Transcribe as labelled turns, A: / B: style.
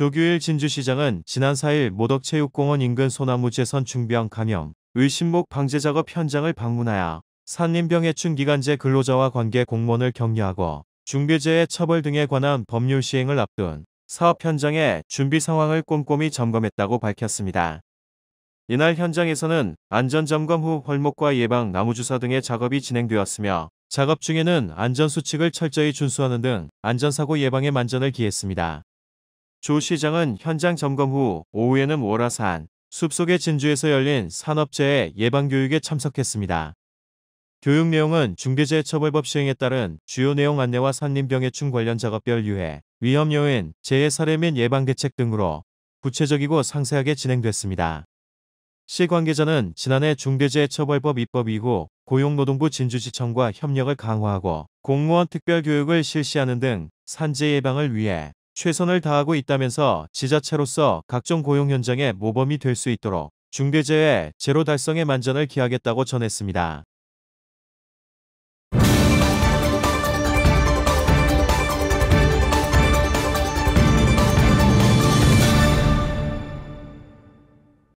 A: 조규일 진주시장은 지난 4일 모덕체육공원 인근 소나무재선 중병 감염, 의심목 방제 작업 현장을 방문하여 산림병해충 기간제 근로자와 관계 공무원을 격려하고 중대재해 처벌 등에 관한 법률 시행을 앞둔 사업 현장의 준비 상황을 꼼꼼히 점검했다고 밝혔습니다. 이날 현장에서는 안전점검 후 헐목과 예방 나무주사 등의 작업이 진행되었으며 작업 중에는 안전수칙을 철저히 준수하는 등 안전사고 예방에 만전을 기했습니다. 조 시장은 현장 점검 후 오후에는 월화산, 숲속의 진주에서 열린 산업재해 예방교육에 참석했습니다. 교육 내용은 중대재해처벌법 시행에 따른 주요 내용 안내와 산림병해충 관련 작업별 유해, 위험 요인, 재해 사례 및 예방 대책 등으로 구체적이고 상세하게 진행됐습니다. 시 관계자는 지난해 중대재해처벌법 입법 이후 고용노동부 진주지청과 협력을 강화하고 공무원 특별교육을 실시하는 등 산재 예방을 위해 최선을 다하고 있다면서 지자체로서 각종 고용 현장의 모범이 될 수 있도록 중대재해 제로 달성에 만전을 기하겠다고 전했습니다.